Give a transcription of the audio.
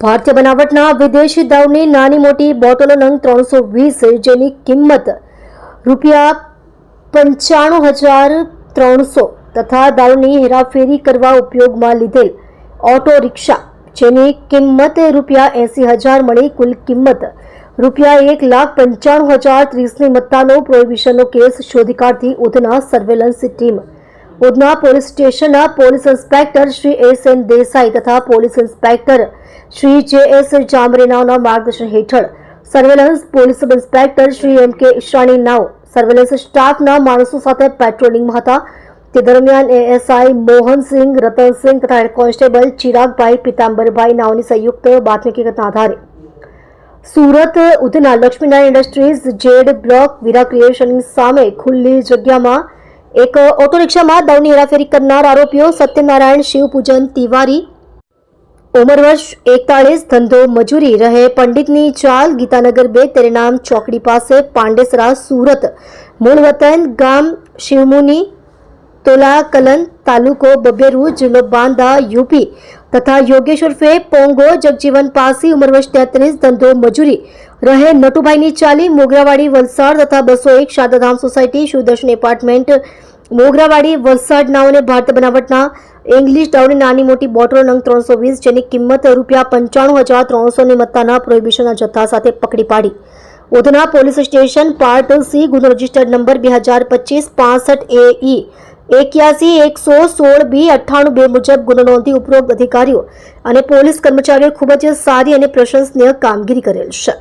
ભારતીય બનાવટના વિદેશી દાવની નાની મોટી બોટલો નંગ ત્રણસો વીસ, જેની કિંમત રૂપિયા પંચાણું હજાર ત્રણસો તથા દારૂની હેરાફેરી કરવા ઉપયોગમાં લીધેલ ઓટો રિક્ષા, જેની કિંમત રૂપિયા એંસી હજાર મળી કુલ કિંમત રૂપિયા એક લાખ પંચાણું હજાર ત્રીસની મત્તાનો પ્રોહિબિશનનો કેસ શોધી કાઢતી Udhna surveillance team Udhna police સ્ટેશનના police inspector Shri S N Desai તથા police inspector Shri J S જામરેનાઓના માર્ગદર્શન હેઠળ surveillance police sub inspector Shri M K Ishani નાવ સર્વેલન્સ સ્ટાફના માણસો સાથે પેટ્રોલિંગમાં હતા. તે દરમિયાન એએસઆઈ મોહનસિંહ રતનસિંહ તથા હેડ કોન્સ્ટેબલ ચિરાગભાઈ, પિતાંબરભાઈ નાઓની સંયુક્ત બાતમી આધારે. Surat Udhna Lakshminarayan industries, Z block, Veera ક્રિએશનની સામે ખુલ્લી જગ્યામાં એક ઓટો રિક્ષામાં દાવની હેરાફેરી કરનાર આરોપીઓ સત્યનારાયણ, શિવપૂજન, તિવારી, ઉંમર વર્ષ એકતાળીસ, ધંધો મજૂરી, રહે પંડિતની ચાલ, ગીતાનગર બે, તેરે નામ ચોકડી પાસે, પાંડેસરા, સુરત. મૂળ વતન, ગામ, શિવમુની તોલા કલન તાલુકો, બબેરુ, જિલ્લો બાંદા, યુપી. તથા યોગેશ ઉર્ફે પોંગો, જગજીવન પાસી, ઉંમર વર્ષ તેત્રીસ, ધંધો, મજૂરી. રહે નટુભાઈની ચાલી, મોગરાવાડી, વલસાડ તથા બસો એક શારદાધામ સોસાયટી, સુદર્શન એપાર્ટમેન્ટ. મોગરાવાડી, વલસાડ નાઓને ભારતીય બનાવટના ઇંગ્લિશ દારૂની નાની મોટી બોટલો નંગ ત્રણસો વીસ, જેની કિંમત રૂપિયા પંચાણું હજાર ત્રણસોની મત્તાના પ્રોહિબિશનના જથ્થા સાથે પકડી પાડી. Udhna police station part C ગુનો રજિસ્ટર્ડ નંબર બે હજાર પચીસ, પાસઠ એ ઈ એક્યાસી, એકસો, સોળ, બી, અઠ્ઠાણું બે મુજબ ગુનો નોંધી ઉપરોક્ત અધિકારીઓ અને પોલીસ કર્મચારીઓ ખૂબ જ સારી અને પ્રશંસનીય કામગીરી કરેલ છે.